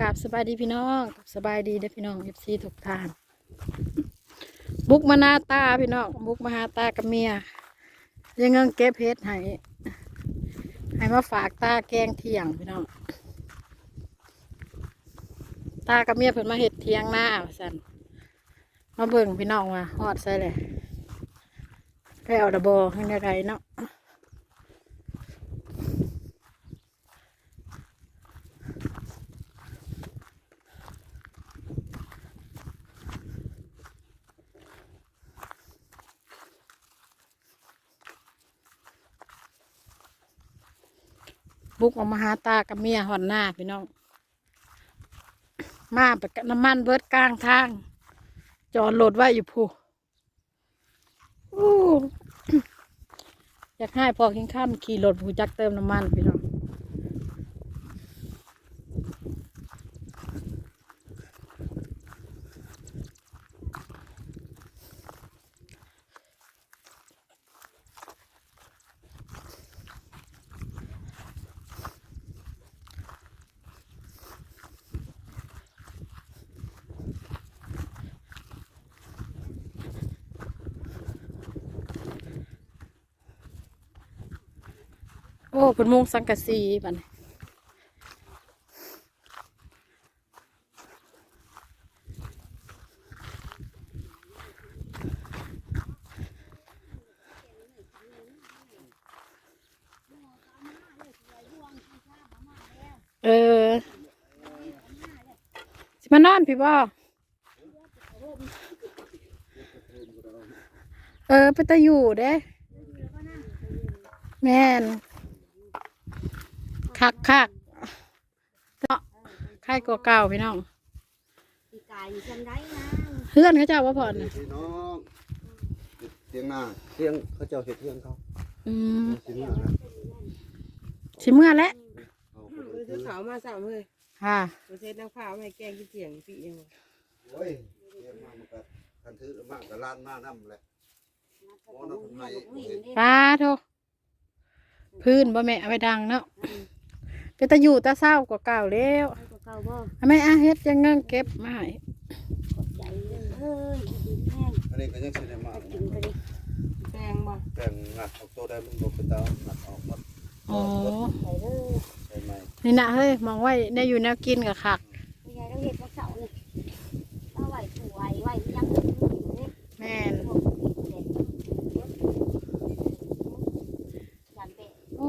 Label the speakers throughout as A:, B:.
A: กับสบายดีพี่น้องกับสบายดีเด้อพี่น้องเอฟซีทุกท่าน บุกมาหน้าตาพี่น้องบุกมาหาตากับเมียยังเงินเก็บเพชรให้ให้มาฝากตาแกงเที่ยงพี่น้องตากับเมียเพิ่นมาเห็ดเที่ยงหน้าว่าสันมาเบิ่งพี่น้องว่าฮอดใส่เลยไปเอาดะบอข้างในไรเนาะ บุกออกมาหาตากับเมียหอนหน้าพี่น้อง มาไปกับน้ำมันเบิดกลางทาง จอดรถไว้อยู่ผู้อู้อยากให้พอกินข้ามขี่รถผู้จักเติมน้ำมันพี่น้อง โอ้เป็นมุงสังกะสีบัดนเออสิมานอนพี่บ่เออไปตะอยู่เด้ แม่น คักคักเนาะใครก็เก่าพี่น้อง
B: ปีกายอยู่จังได้นะ
A: เพื่อนเขาเจ้าว่าผ่อนน่ะ
C: พี่น้องเตียงหน้าเตียงเขาเจ้าเห็ดเตียงเขา
A: อืม
C: สิเนี่ยนะ
A: ชิเมื่อแล้ว
C: เอา
D: เอ
C: ไป
D: อ
C: เลย
D: ซื้อขาวมาสามเลย
A: ค่ะ
D: ตัวเซตน้ำข้าวให้แกงกินเสียงปีเอง
C: โอ้ยเตียงมามันก็คันถือมากก็ล้านมาน้ำแหละโอ้น้ำทำไม
A: ป้าโท พื้นบ่แม่เอาไปดังเนาะ เป็นตะอยู่ตะเศร้ากว่าเก่าแล้ว
B: ให้ตัวเก่าบ่
A: เอาแม่อาเฮ็ดยังเงินเก็บมาให้
B: ขอบใจเลยเฮ้ยกินแห้ง
C: อันนี้ก็ยังใช้ได้มาก
B: กินไปดิ
D: แกงบ่
C: แต่งงัดออกตัวได้มันบ่เป็นตางัดออกหมด
A: อ๋อ
B: ไปเลย
C: ใช่ไหม
A: นี่นะเฮ้ยมองไว้ได้อยู่แนวกินกับคัก
B: ไม่ใช่เราเห็ดพวกเสานี่เอาไว้สวยไว้ยังอยู่นี่
A: แม่น
B: พวกนี้เด็กยันเบะ
A: โอ้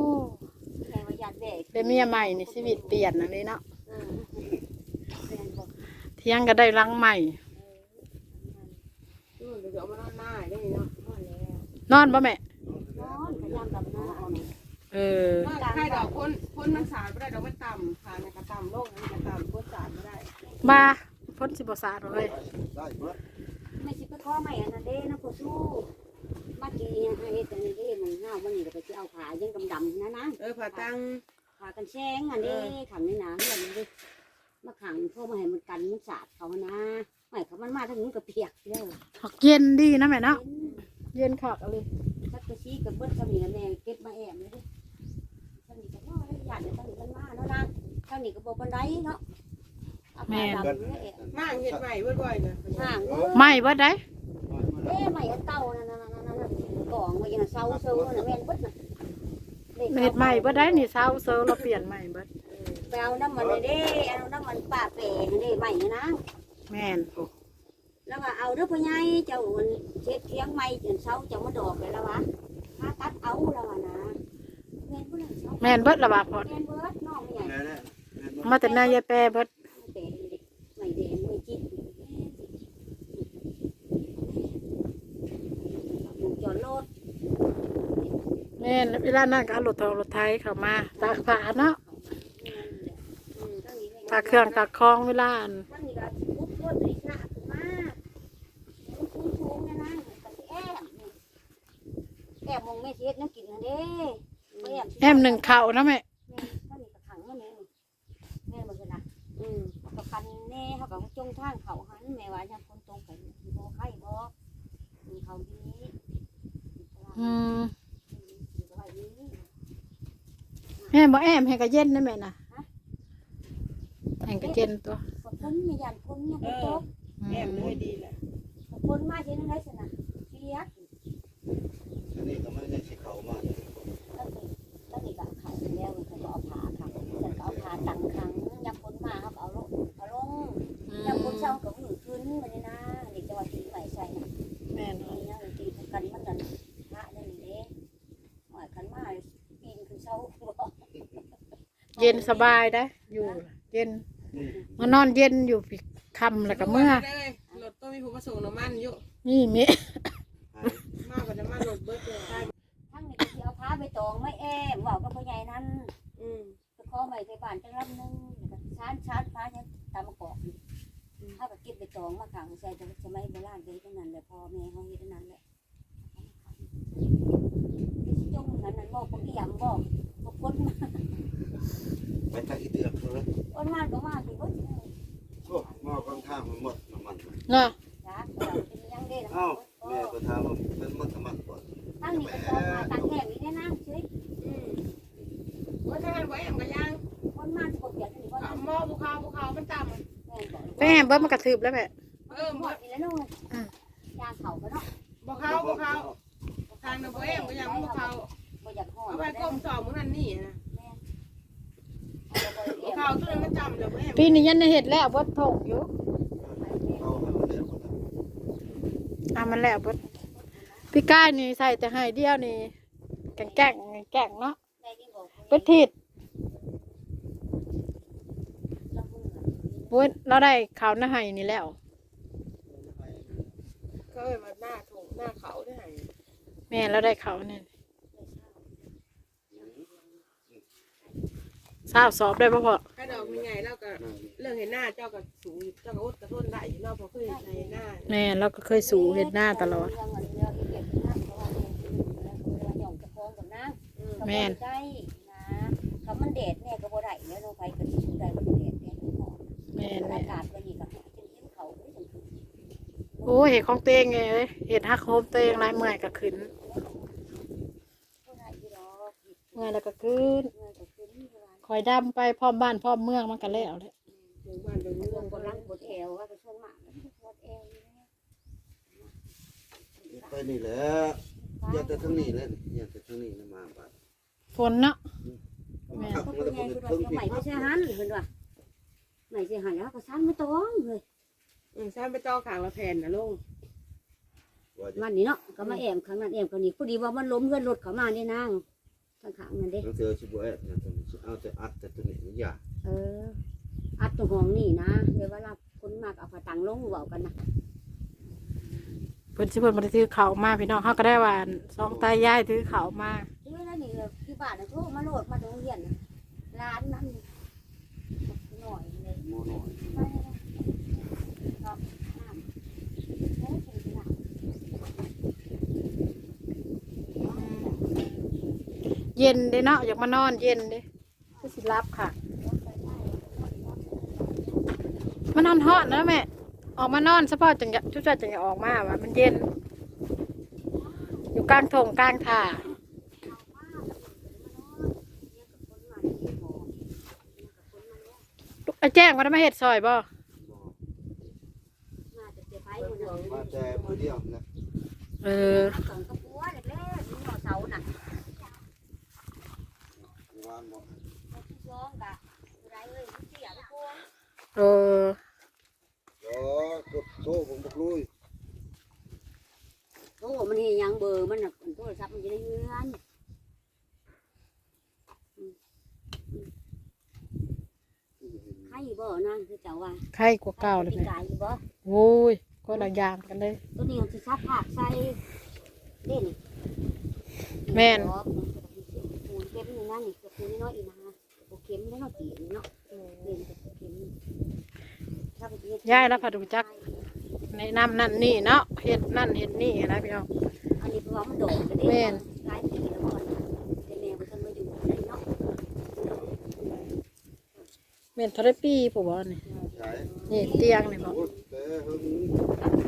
B: ใช่ว่ายันเบะ
A: ได้เมียใหม่นี่ชีวิตเปลี่ยนอันนี้เนาะ
B: เออเป็นบอก
A: เที่ยงก็ได้รังใหม่
D: นู่นเดี๋ยวเอามานอนหน้าได้เนาะ
B: นอนแล้ว
A: นอนบ่แม่
B: นอนขยำดำหน้าเอานี่
A: เออ
D: ใครดอกคนคนมันสาดไม่ได้ดอกมันต่ำค่ะเนี่ยกระต่ำโลกมันกระต่ำคนสาดไม่ได้
A: บ้าพ้นสิบสาดเลย
C: ได้หมด
B: ไม่สิไปข้อใหม่อันนั้นเด้นะกูสู้มากียังให้แต่นี่เด้มันเงามันนี่ก็ไปสิเอาขายังดำๆนะนะ
D: เออผ่าตัง
B: ขากันแช่งอันนี้ขังนี่นะเรื่องนี้มาขังพวกมาให้มันกันมันสาดเขานะไม่เขามันมาทั้งนู้นก็เปียกเด้อ
A: หักเย็นดีนะแม่เนาะเย็นคักอะไร
B: สักกะชี้กับเบิ้ลกับเหนียวแน่เก็บมาแอบเลยดิท่านนี่ก็ว่าหยาดเดี๋ยวท่านนี่มันมาแล้วนะท่านนี่ก็บอกบันไดเนาะเอาผ้าดำเนี่ยแอบ
D: มากเห็ดใหม่บ่อยๆนะ
B: ห่าง
A: ไม่เบิดได้
B: เอ๊ะใหม่อันเก่านั่นนั่นนั่นนั่นกองไว้ยังเศร้าเศร้าน่ะแม่นเบิ้ลน่ะ
A: เห็ดใหม่เบิดได้นี่เช้าเซอร์เราเปลี่ยนใหม่เบิด
B: ไปเอาน้ำมันเลยเด้เอาน้ำมันป่าเป๋เด้ใหม่นะ
A: แม่นโอ้
B: แล้วก็เอาเด้อพ่อใหญ่เจ้ามันเช็ดเทียงไม้จนเช้าเจ้ามาดอกเลยแล้ววะมาตัดเอาแล้ววะนะแม่นบ่ล่ะเช้า
A: แม่นเบิดละบาพอด
B: แม่นเบิดน้องไม่ใหญ่
C: แม่เนี่ยแม่นบ่
A: มาแต่หน้ายายแปรเบิด
B: เด็ไม่เด็ไม่จิตบุกจอดรถ
A: แม่นเวลานั่นก็เอารถทองรถไทยเข้ามาตากผ้าเนาะตากเครื่องตากคองเวลาอัน
B: ตั้งนี่ก็ปุ๊บรถอีกหน้าขึ้นมาคุ้นคุ้นนะนะแอบแอบมองแม่เช็ดน้ำกินนะเด้แอบ
A: แอมหนึ่งเข่านะแม่
B: แม่ท่านนี่ก็ขังแม่แม่แม่บอกนะอืมเขาก็คันแน่เขาก็จงทางเขาหันแม่ว่าจะคนตรงไปบ่ไข่บ่มีเขาดี
A: อืม
B: อยู่ไว้นี้
A: แม่บ่แอมให้ก็เย็นนะแม่น่ะให้ก็เย็นตัว
B: ฝนไม่ยันฝนเนี่ยฝนตก
D: แอมเลยดีแหละ
B: ฝนมาเช่นไรสินะเปียก
C: อันนี้ก็ไม่ได้สิเขามา
B: ตั้งแต่ตั้งแต่กับเขาแล้วมันก็เอาผ้าขังแต่ก็เอาผ้าตังขังยามฝนมาเขาก็เอาลงเอาลงยามฝนเช้าก็มือขึ้นมาเลยนะนี่จะว่าตีใหม่ใส่นะ
A: แม่น
B: นี่นะตีกันมันกันพระนี่เด้หอยขันมาปีนขึ้นเช้าบอก
A: เย็นสบายได้ อยู่ล่ะเย็นมานอนเย็นอยู่ปีคำแล้วก็เมื่อ
D: เลยรถต้องมีผู้ประสงค์น้ำมันอยู่
A: นี่มี
D: มากกว่าน้ำมันรถเบิดเลยได้
B: ทั้งนี้ก็สิเอาผ้าไปตองไม่แอมว่ากับพ่อใหญ่นั้น
D: อืม
B: ไปขอใหม่ไปบ้านจังลำหนึงแล้วก็ชานชานผ้าเนี่ยตามมากอกนี่ถ้าก็เก็บไปตองมาขังใส่แต่สมัยโบราณก็เฮ็ดอันนั้นแหละพ่อแม่เขาเฮ็ดอันนั้นแหละที่สิจงนั้นนั่นบอกบ่เอี่ยมบอกบ่พ้นมา
C: ไปทางอีเดือก เลย
B: พ้นมาก็มาสิบ่
C: โอ้หม้อกองทางมันหมดน้ำมัน
A: เนาะ
B: จ้าเราเป็นยังได้นะ
C: เอ้าแม่ก็ถามว่าเป็นมันน้ำมันก่อน
B: ตั้งนี่ก็ตองมาตั้งแห้งนี่แน่นะเฉย
D: อืมว่าถ้ามันบ่แอมก็ยัง
B: พ้นมาสิบ่เปียกนี่บ่
D: เอา
B: นั่น
D: หม้อภูเขาภูเขามันต่
B: แม่นบอก
A: แม่เบิ้มมันกระทืบแล้วแม่ำ
D: เออ
B: หม
D: บ่
B: ดอีแล้วนู่นยางเขาก็เนาะ
D: ภูเขาภูเขาทางน้ำบ่แอมก็ยังภูเขา
B: บ่อยากหอด
D: เอาไปก้มสอบมึงนั่นนี่นะ
B: เอาไป
D: ภู
B: เอี่ยม
D: เขาตัวนั้นมันต่ำเดี๋ยวบ่แอม
A: ปีนี้ยันในเห็ดแล้วเบดทงอยู่
C: เอาให้มันเดือดก่อน
A: อะมันแล้วเบดพี่ก้ายนี่ใส่แต่ให้เดียวนี่แกงแกงแกงเนาะ
B: แม่ที่บอก
A: เบ็ดทิด
B: เราเพิ่ง
A: บุ้ยเราได้ข้าวหน้าให้นี่แล้ว
D: ก็เอ้ยมาหน้าถงหน้าเขาได้ไหน
A: แม่เราได้ข้าวนี่ ทราบสอบได้ปะพ่อ
D: ถ้าดอกมีไงแล้วก็เรื่องเห็นหน้าเจ้าก็สูงเจ้าก็อดกระท้นได้อยู่เนอกเพราะเคยในหน้า
A: แม่เราก็เคยสู่เห็ดหน้าตลอด แม่น
B: ใจนะคำมันเดดเนี่ยก็บ่ได้เนี่ยเราไปก็สิได้บ่เดดเนี่ยหอม
A: แม่น
B: อา
A: แม่น
B: กาศก็นี่ก็จนกินเขาเลยจังคือ
A: โอ้เห็ดของเตวเองไงเอ้ยเห็ดฮักโฮมเตวเองลายเมื่อยก็ขึ้น
B: บ่ได้อยู่ดอกผิด
A: เมื่อยแล้วก็ขึ้น
B: เมื่อก็ขึ้นเวลา
A: ค อยดำไปพร้อมบ้านพร้อมเมืองมันก็แล้วแหละ
D: เดินบ้านเดิน
B: เรื่
D: เมื
B: อ
D: ง
B: บ่
D: ก็
B: รักบ่แอวว่าก็ช่วงมากแล้วปวดแอวอยู่เนี่ย
C: ไปนี่แหละอย่าแต่ทั้งนี้เลยอย่าแต่ทั้งนี้นะมาบาด
A: ฝนเนาะแม่
C: ขับ
B: ก็เป็นไงคือว่า
C: เพิ่ง
B: ใหม่ไม่ใช่หันเห็นว่าใหม่ใช่หันแล้วก็สั้นไม่ต้องเลย
D: อืมซ้ำไปต่องขางละแผ่นนะลุง
C: วั
B: นนี้เนาะก็มาแอมครั้งนั้นแอมครั้งนี้พอดีว่ามันล้มเพื่อนรถเขามาเนี่ยนาง ทางขางนั่นเด้
C: ต้องเจอชิบุเอะนะตรงนี้เอาแต่อัดแต่ตัวนี้มันอย่า
B: เออ อัดตัวห้องนี่นะเดี๋ยวเวลาคนมากเอาผ้าตังลงเบากันนะ
A: เพิ่นสิเพิ่นบ่ได้ถือข้าวมาพี่น้องเฮาก็ได้ว่าสองตายายถือข้าวมา
B: ที่เวลานี่เลยที่บ้านนะโทรมาโหลดมาโรงเรียนน่ะร้านนั้นหน่อยเลย
C: โมโน
B: ไปเลยครับน้ำโอ้เป็นน้ำ
A: เย็นเด้เนาะอยากมานอนเย็นเด้ก็สิรับค่ะ มานอนฮอดนะแม่ ออกมานอนเฉพาะจังจะทุกจังจะออกมาว่ามันเย็น อยู่กลางทงกลางท่าลูกเอาแจ้งว่าได้มาเฮ็ดซอยบ่
B: มาแต่เสียไปหมดเลย
C: มาแต่มือเดียวนะ
A: เออ
B: สองกระปัวเล็กๆนี่หน่อเสาน่ะ
C: วานบอก
B: ที่ร้องกะไรเอ้ยเสียลูกพวง
A: เออ
C: เดี๋ยวกดโซ่ผมบอกลุย
B: โอ้มันเฮียยังเบอร์มันน่ะโทรศัพท์มันจะได้เงินใครบ่นั่นคือเจ้าว่า
A: ไข่กว่าเก่าเลย
B: ปี
A: แม่
B: กายอยู่บ่
A: โอ้ยก็ละอย่างกันเลย
B: ตัวนี้มันสิซักผักใส่เด่น
A: แม่น
B: ปูน เข็มนี่นั่นนี่กระปูนน้อยอีกนะโอเข็มได้เนาะตีนเนาะเด่นกับเข็มถ้าไปเฮ็ด
A: ย้ายแล้วพาดูจักแนะนำนั่นนี่เนาะเฮ็ดนั่นเฮ็ดนี่นะพี่น้อง
B: อันนี้เพราะว่ามันโดดจะได้
A: แม่น
B: หลายปีแล้วก่อนแต่แม่บ่ทันมาอยู่ได้เนาะ
A: แม่นเทาได้ปีผู้บ่นี่
C: ใช่
A: นี่เตียงนี่บ่
C: โอ้แต่หึ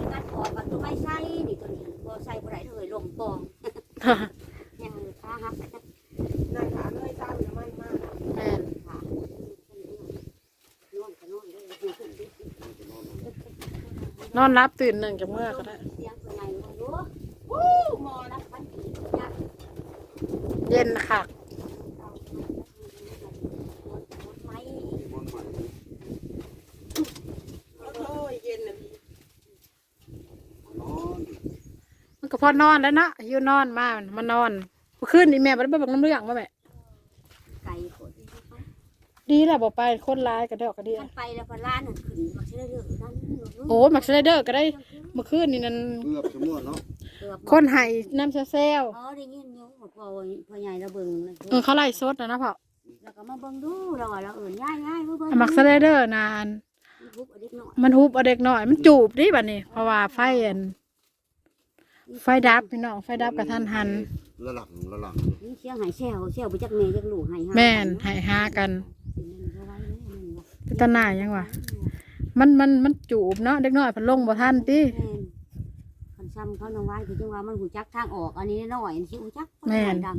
C: ง
B: การขอบัตรตัวไม่ใส่นี่ตัวนี้บ่ใส่บ่ได้เลยลมปองยังขาหัก
D: หน้าขาเลยซ้ำน้ำมันมาก
A: แม่น
B: ค่ะนอนก็นอนเลย
A: นอนรับตื่นหนึ่งจากเมื่อก็ได้
B: เสียงเป็นไมึงรู้วู้หมอนะมันดีจัง
A: เย็นค่ะ
B: ไม้
D: โอ้ยเย็นนะพี่
A: มันก็พอนอนแล้วเนาะอยู่นอนมามันมานอนเมื่อคืนนี่แม่บ่ได้ไปบอกน้ำเรื่องมาแม่
B: ไก่ขด
A: ดีแหละบอกไปคนร้ายก็ได้ออกก็ดี
B: มันไปแล้วพอล้านน่ะขึ้นมาเชื่อเรื่องนั้น
A: โอ้มักสไลเดอร์ก็ได้เมื่อคืนนี่นั่น
C: เกือบจะมั่วเนาะ
A: คนไห้น้ำเซล
B: อ๋อได้ยินอยู่บอกว่าพ่อใหญ่เราเบิ่ง
A: เออเขาไล่สดนะนะพ่อ
B: แล้วก็มาเบิ่งดูเราว่าเราเอิ้นย่ายย่ายมาเบิ่ง
A: มักสไลเดอร์นาน
B: ทุบเอาเด็กน้อย
A: มันฮุบเอาเด็กหน่อย มันจูบดิบัดนี้เพราะว่าไฟอันไฟดับพี่น้องไฟดับกับท่านหัน
C: ละหลังละหลัง
B: นี่เสียงหายแซวแซวไปจักแม่จักลูกให้หา
A: แม่นใหายหากัน เป็นตาหน้ายังวะมันมันมันจูบเนาะเด็กน้อยเพันลงบ่ทันติ
B: แม่นคันซ้ำเขาน้องวานคือจังว่ามันหูจักทางออก อันนี้น้อยอันสิหูจัก
A: แม่น
B: ด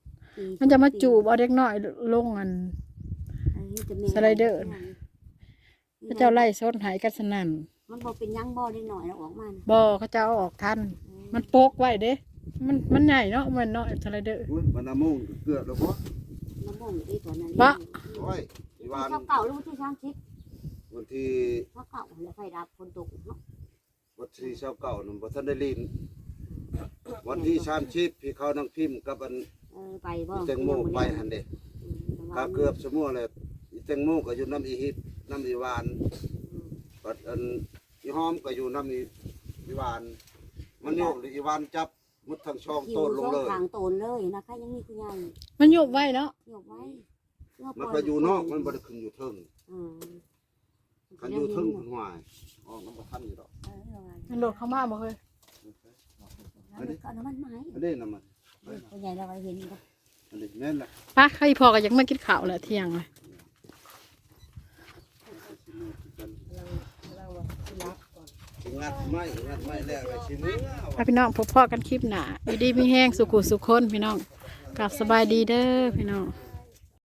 B: ำ
A: มันจะมาจูบเอาเด็กน้อยลงอันสไลเดอร์พระเจ้าไล่สดใหายกันสนั่น
B: มันบ่เป็นหยังบ่เล็กน้อยแล้วออกมา
A: บ่เขาเจ้าเอาออกทัน มันโปกไว้เด้ มันมันใหญ่เนาะมันเนาะสไลเดอร์
C: อุ้ยบรรณามุ่งเกือบแล้วบ่
B: มันบ่มีตัวนั้น
A: บะ
C: โอ้ยอีวาน
B: เก่าๆหรือว่าที่ช้างชิด
C: วันที่
B: ถ้าเก่าแล้วไฟดับฝนตกเนาะ
C: วันที่เช้าเก่านั่นบ่ทันได้ลินวันที่ชามชิปพี่เขานังพิมพ์กับอัน
B: เออไปบ่
C: อีแตงโมไปหันเด้ถ้าเกือบชั่วโมงเลยอีแตงโมก็อยู่น้ำอีฮิปน้ำอีวานบัดอันอีหอมก็อยู่น้ำอีอีวานมันโยกหรืออีวานจับ มุดทางช่อง
B: หิ
C: ต้
B: วน
C: ล
B: ส
C: ง
B: อง
C: เลย
B: ทางโตนเลยนะคะ ยังมีคุณยาย
A: มันโยบไว้เนาะ
B: ยกไว้
C: มันไปอยู่นอกมันบ่ได้ขึ้นอยู่เทิง
B: อืม
C: คันอยู่เทิงพุ่นหวายอ๋อมันบ่ทันอยู่ดอก
B: เออระวัง
A: มันโดดเข้ามาบ่เคย
B: แล้วมันก็น้ำมันไหม
C: อันนี้น่ะมัน
B: คุณยายเราไปเห็นก็
C: อันนี้แม่นละ
A: ปะใครพอก็ยังไม่กินข้าวแหละเที่ยงเลย
C: งัดไม้งัดไม้แล้วไอ้สิมือ
A: พาพี่น้องพบพ่อกันคลิปหนาดีดีมีแห้งสุขุสุขคนพี่น้องกลับสบายดีเด้อพี่น้อง